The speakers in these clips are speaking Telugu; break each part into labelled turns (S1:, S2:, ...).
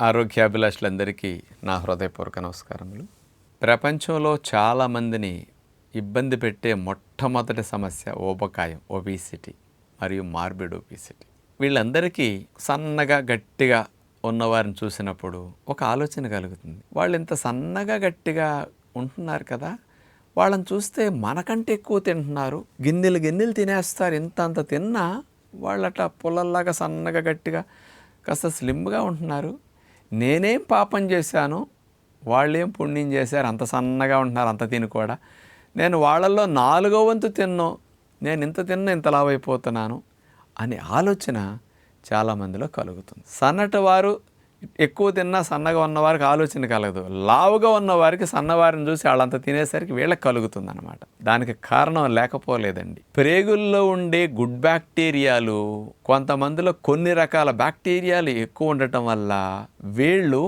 S1: ఆరోగ్యాభిలాషులందరికీ నా హృదయపూర్వక నమస్కారములు. ప్రపంచంలో చాలామందిని ఇబ్బంది పెట్టే మొట్టమొదటి సమస్య ఓబకాయం ఒబీసిటీ మరియు మార్బిడ్ ఒబీసిటీ. వీళ్ళందరికీ సన్నగా గట్టిగా ఉన్నవారిని చూసినప్పుడు ఒక ఆలోచన కలుగుతుంది. వాళ్ళు ఇంత సన్నగా గట్టిగా ఉంటున్నారు కదా వాళ్ళని చూస్తే మనకంటే ఎక్కువ తింటున్నారు. గిన్నెలు గిన్నెలు తినేస్తారు. ఇంత అంత తిన్నా వాళ్ళట పొలల్లాగా సన్నగా గట్టిగా కాస్త స్లిమ్గా ఉంటున్నారు. నేనేం పాపం చేశాను? వాళ్ళేం పుణ్యం చేశారు? అంత సన్నగా ఉంటున్నారు అంత తిని కూడా. నేను వాళ్ళల్లో నాలుగో వంతు తిన్నో. నేను ఇంత తిన్న ఇంత లావైపోతున్నాను అనే ఆలోచన చాలామందిలో కలుగుతుంది. సన్నటి వారు ఎక్కువ తిన్నా సన్నగా ఉన్నవారికి ఆలోచన కలగదు. లావుగా ఉన్నవారికి సన్నవారిని చూసి వాళ్ళంత తినేసరికి వీళ్ళకి కలుగుతుంది అనమాట దానికి కారణం లేకపోలేదండి. ప్రేగుల్లో ఉండే గుడ్ బ్యాక్టీరియాలు కొంతమందిలో కొన్ని రకాల బ్యాక్టీరియాలు ఎక్కువ ఉండటం వల్ల వీళ్ళు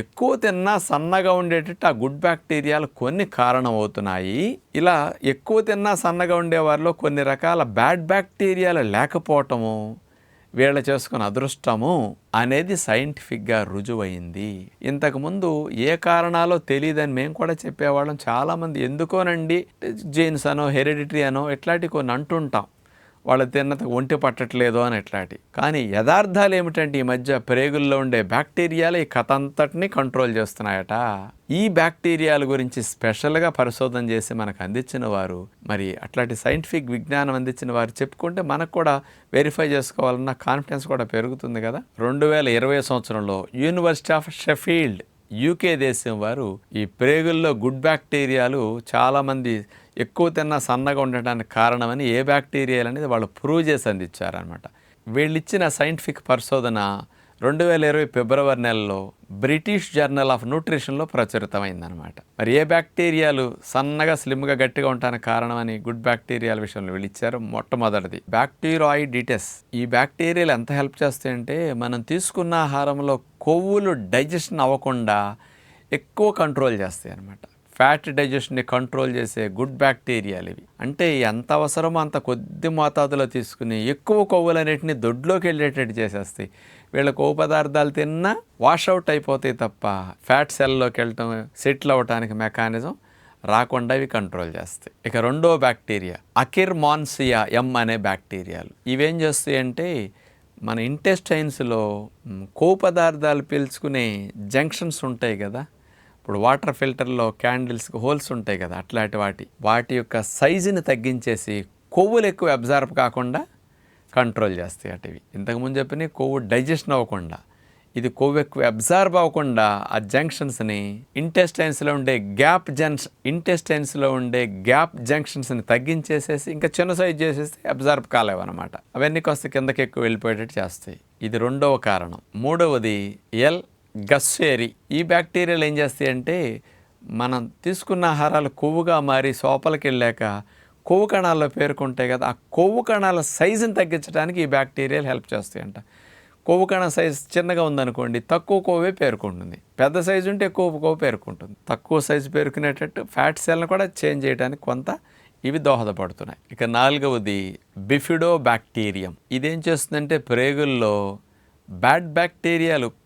S1: ఎక్కువ తిన్నా సన్నగా ఉండేటట్టు ఆ గుడ్ బ్యాక్టీరియాలు కొన్ని కారణం అవుతున్నాయి ఇలా ఎక్కువ తిన్నా సన్నగా ఉండేవారిలో కొన్ని రకాల బ్యాడ్ బ్యాక్టీరియాలు లేకపోవటము వీళ్ళ చేసుకున్న అదృష్టము అనేది సైంటిఫిక్గా రుజువైంది. ఇంతకుముందు ఏ కారణాలో తెలియదని మేము కూడా చెప్పేవాళ్ళం. చాలామంది ఎందుకోనండి? జీన్స్ అనో హెరిడిటరీ అనో ఇట్లాంటి కొన్ని అంటుంటాం. వాళ్ళ తిన్నత ఒంటి పట్టట్లేదు అని ఇట్లాంటి. కానీ యథార్థాలు ఏమిటంటే ఈ మధ్య ప్రేగుల్లో ఉండే బ్యాక్టీరియాలు ఈ కథ అంతటిని కంట్రోల్ చేస్తున్నాయట. ఈ బ్యాక్టీరియాల గురించి స్పెషల్గా పరిశోధన చేసి మనకు అందించిన వారు మరి అట్లాంటి సైంటిఫిక్ విజ్ఞానం అందించిన వారు చెప్పుకుంటే మనకు కూడా వెరిఫై చేసుకోవాలన్న కాన్ఫిడెన్స్ కూడా పెరుగుతుంది కదా. రెండు వేల ఇరవై సంవత్సరంలో యూనివర్సిటీ ఆఫ్ షెఫీల్డ్ యూకే దేశం వారు ఈ ప్రేగుల్లో గుడ్ బ్యాక్టీరియాలు చాలామంది ఎక్కువ తిన్నా సన్నగా ఉండటానికి కారణమని ఏ బ్యాక్టీరియాలు అనేది వాళ్ళు ప్రూవ్ చేసి అందించారనమాట వీళ్ళు ఇచ్చిన సైంటిఫిక్ పరిశోధన రెండు వేల ఇరవై ఫిబ్రవరి నెలలో బ్రిటిష్ జర్నల్ ఆఫ్ న్యూట్రిషన్లో ప్రచురితమైందనమాట మరి ఏ బ్యాక్టీరియాలు సన్నగా స్లిమ్గా గట్టిగా ఉండటానికి కారణమని గుడ్ బ్యాక్టీరియాల విషయంలో వీళ్ళు ఇచ్చారు మొట్టమొదటిది. బ్యాక్టీరియాయిడిటస్ ఈ బ్యాక్టీరియాలు ఎంత హెల్ప్ చేస్తాయంటే మనం తీసుకున్న ఆహారంలో కొవ్వులు డైజెషన్ అవ్వకుండా ఎక్కువ కంట్రోల్ చేస్తాయి అనమాట ఫ్యాట్ డైజెషన్ని కంట్రోల్ చేసే గుడ్ బ్యాక్టీరియాలు ఇవి. అంటే ఎంత అవసరమో అంత కొద్ది మోతాదులో తీసుకుని ఎక్కువ కొవ్వులన్నింటినీ దొడ్లోకి వెళ్ళేటట్టు చేసేస్తాయి. వీళ్ళ కొవ్వు పదార్థాలు తిన్నా వాష్ అవుట్ అయిపోతాయి తప్ప ఫ్యాట్ సెల్లోకి వెళ్ళటం సెటిల్ అవ్వటానికి మెకానిజం రాకుండా ఇవి కంట్రోల్ చేస్తాయి. ఇక రెండో బ్యాక్టీరియా అకిర్మాన్సియా ఎం అనే బ్యాక్టీరియాలు. ఇవేం చేస్తాయి అంటే మన ఇంటెస్టైన్స్లో కొవ్వు పదార్థాలు పీల్చుకునే జంక్షన్స్ ఉంటాయి కదా ఇప్పుడు వాటర్ ఫిల్టర్లో క్యాండిల్స్కి హోల్స్ ఉంటాయి కదా అట్లాంటి వాటి వాటి యొక్క సైజుని తగ్గించేసి కొవ్వులు ఎక్కువ అబ్జార్బ్ కాకుండా కంట్రోల్ చేస్తాయి అటువి ఇంతకుముందు చెప్పిన కొవ్వు డైజెషన్ అవ్వకుండా ఇది కొవ్వు ఎక్కువ అబ్జార్బ్ అవ్వకుండా ఆ జంక్షన్స్ని ఇంటెస్టైన్స్లో ఉండే గ్యాప్ జంక్ష ఇంటెస్టైన్స్లో ఉండే గ్యాప్ జంక్షన్స్ని తగ్గించేసేసి ఇంకా చిన్న సైజ్ చేసేసి అబ్జార్బ్ కాలేవన్నమాట. అవన్నీ కాస్త కిందకి ఎక్కువ వెళ్ళిపోయేటట్టు చేస్తాయి. ఇది రెండవ కారణం. మూడవది ఎల్ గస్సేరి. ఈ బ్యాక్టీరియాలు ఏం చేస్తాయంటే మనం తీసుకున్న ఆహారాలు కొవ్వుగా మారి సోపలకి వెళ్ళాక కొవ్వు కణాల్లో పేరుకుంటాయి కదా ఆ కొవ్వు కణాల సైజుని తగ్గించడానికి ఈ బ్యాక్టీరియాలు హెల్ప్ చేస్తాయంట. కొవ్వు కణ సైజు చిన్నగా ఉందనుకోండి తక్కువ కొవ్వే పేరుకుంటుంది. పెద్ద సైజు ఉంటే ఎక్కువ కొవ్వు పేరుకుంటుంది. తక్కువ సైజు పేరుకునేటట్టు ఫ్యాట్ సెల్ని కూడా చేంజ్ చేయడానికి కొంత ఇవి దోహదపడుతున్నాయి. ఇక నాలుగవది బిఫిడో బ్యాక్టీరియం ఇదేం చేస్తుందంటే ప్రేగుల్లో బ్యాడ్ బ్యాక్టీరియాలు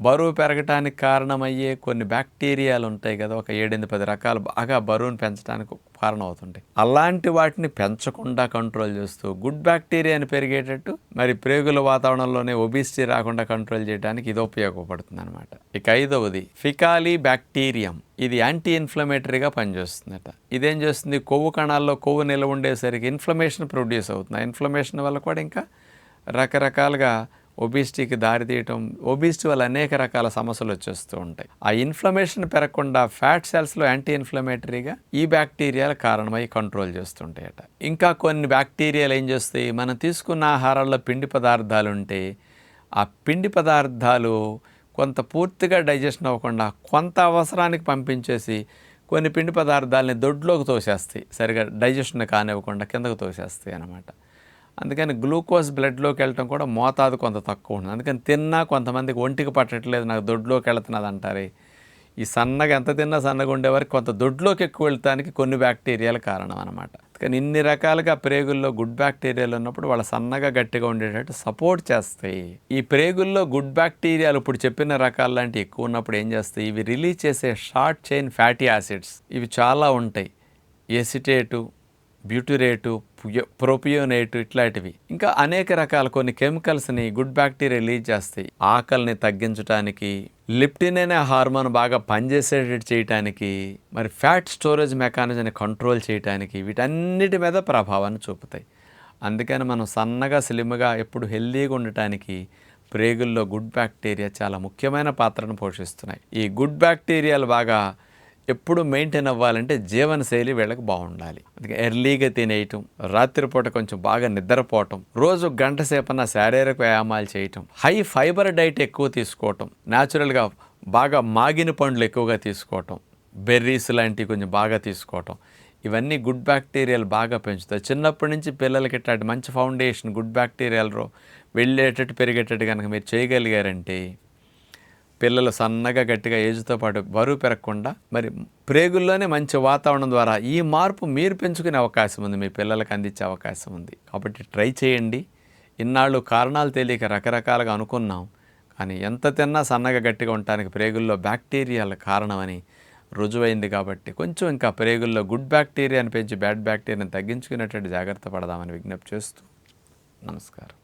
S1: బరువు పెరగటానికి కారణమయ్యే కొన్ని బ్యాక్టీరియాలు ఉంటాయి కదా ఒక ఏడెనిమిది పది రకాలు బాగా బరువును పెంచడానికి కారణం అవుతుంటాయి అలాంటి వాటిని పెంచకుండా కంట్రోల్ చేస్తూ గుడ్ బ్యాక్టీరియాని పెరిగేటట్టు మరి ప్రేగుల వాతావరణంలోనే ఒబిసిటీ రాకుండా కంట్రోల్ చేయడానికి ఇది ఉపయోగపడుతుంది అనమాట ఇక ఐదవది ఫికాలీ బ్యాక్టీరియం. ఇది యాంటీ ఇన్ఫ్లమేటరీగా పనిచేస్తుందట. ఇదేం చేస్తుంది? కొవ్వు కణాల్లో కొవ్వు నిల్వ ఉండేసరికి ఇన్ఫ్లమేషన్ ప్రొడ్యూస్ అవుతుంది. ఆ ఇన్ఫ్లమేషన్ వల్ల కూడా ఇంకా రకరకాలుగా ఒబిసిటీకి దారితీయటం ఒబిసిటీ వల్ల అనేక రకాల సమస్యలు వచ్చేస్తూ ఉంటాయి. ఆ ఇన్ఫ్లమేషన్ పెరగకుండా ఫ్యాట్ సెల్స్లో యాంటీ ఇన్ఫ్లమేటరీగా ఈ బ్యాక్టీరియాలు కారణమై కంట్రోల్ చేస్తుంటాయట. ఇంకా కొన్ని బ్యాక్టీరియాలు ఏం చేస్తాయి? మనం తీసుకున్న ఆహారాల్లో పిండి పదార్థాలు ఉంటే ఆ పిండి పదార్థాలు కొంత పూర్తిగా డైజెషన్ అవ్వకుండా కొంత అవసరానికి పంపించేసి కొన్ని పిండి పదార్థాలని దొడ్లోకి తోసేస్తాయి. సరిగా డైజెషన్ కానివ్వకుండా కిందకు తోసేస్తాయి అన్నమాట. అందుకని గ్లూకోజ్ బ్లడ్లోకి వెళ్ళటం కూడా మోతాదు కొంత తక్కువ ఉంటుంది. అందుకని తిన్నా కొంతమందికి ఒంటికి పట్టట్లేదు నాకు దొడ్లోకి వెళుతున్నది అంటారు. ఈ సన్నగా ఎంత తిన్నా సన్నగా ఉండేవారికి కొంత దొడ్లోకి ఎక్కువ వెళ్తానికి కొన్ని బ్యాక్టీరియాల కారణం అనమాట కానీ ఇన్ని రకాలుగా ప్రేగుల్లో గుడ్ బ్యాక్టీరియాలు ఉన్నప్పుడు వాళ్ళ సన్నగా గట్టిగా ఉండేటట్టు సపోర్ట్ చేస్తాయి ఈ ప్రేగుల్లో గుడ్ బ్యాక్టీరియాలు ఇప్పుడు చెప్పిన రకాలు లాంటి ఎక్కువ ఉన్నప్పుడు ఏం చేస్తాయి? ఇవి రిలీజ్ చేసే షార్ట్ చైన్ ఫ్యాటీ యాసిడ్స్ ఇవి చాలా ఉంటాయి. ఎసిటేటు బ్యూటిరేటు పుయో ప్రోపియోనేటు ఇట్లాంటివి. ఇంకా అనేక రకాల కొన్ని కెమికల్స్ని గుడ్ బ్యాక్టీరియా రిలీజ్ చేస్తాయి. ఆకలిని తగ్గించడానికి లిప్టిన్ అనే హార్మోన్ బాగా పనిచేసేటట్టు చేయడానికి మరి ఫ్యాట్ స్టోరేజ్ మెకానిజంని కంట్రోల్ చేయడానికి వీటన్నిటి మీద ప్రభావాన్ని చూపుతాయి. అందుకని మనం సన్నగా స్లిమ్గా ఎప్పుడు హెల్దీగా ఉండటానికి ప్రేగుల్లో గుడ్ బ్యాక్టీరియా చాలా ముఖ్యమైన పాత్రను పోషిస్తున్నాయి. ఈ గుడ్ బ్యాక్టీరియాలు బాగా ఎప్పుడు మెయింటైన్ అవ్వాలంటే జీవనశైలి వీళ్ళకి బాగుండాలి. అందుకే ఎర్లీగా తినేయటం రాత్రిపూట కొంచెం బాగా నిద్రపోవటం రోజు గంట సేపన్న శారీరక వ్యాయామాలు చేయటం హై ఫైబర్ డైట్ ఎక్కువ తీసుకోవటం న్యాచురల్గా బాగా మాగిన పండ్లు ఎక్కువగా తీసుకోవటం బెర్రీస్ లాంటివి కొంచెం బాగా తీసుకోవటం ఇవన్నీ గుడ్ బ్యాక్టీరియాలు బాగా పెంచుతాయి. చిన్నప్పటి నుంచి పిల్లలకి ఇట్లాంటి మంచి ఫౌండేషన్ గుడ్ బ్యాక్టీరియాలు వెళ్ళేటట్టు పెరిగేటట్టు కనుక మీరు చేయగలిగారంటే పిల్లలు సన్నగా గట్టిగా ఏజ్తో పాటు బరువు పెరగకుండా మరి ప్రేగుల్లోనే మంచి వాతావరణం ద్వారా ఈ మార్పు మీరు పెంచుకునే అవకాశం ఉంది మీ పిల్లలకు అందించే అవకాశం ఉంది. కాబట్టి ట్రై చేయండి. ఇన్నాళ్ళు కారణాలు తెలియక రకరకాలుగా అనుకున్నాం. కానీ ఎంత తిన్నా సన్నగా గట్టిగా ఉండటానికి ప్రేగుల్లో బ్యాక్టీరియాల కారణమని రుజువైంది కాబట్టి కొంచెం ఇంకా ప్రేగుల్లో గుడ్ బ్యాక్టీరియాని పెంచి బ్యాడ్ బ్యాక్టీరియాని తగ్గించుకునేటట్టు జాగ్రత్త పడదామని విజ్ఞప్తి చేస్తూ నమస్కారం.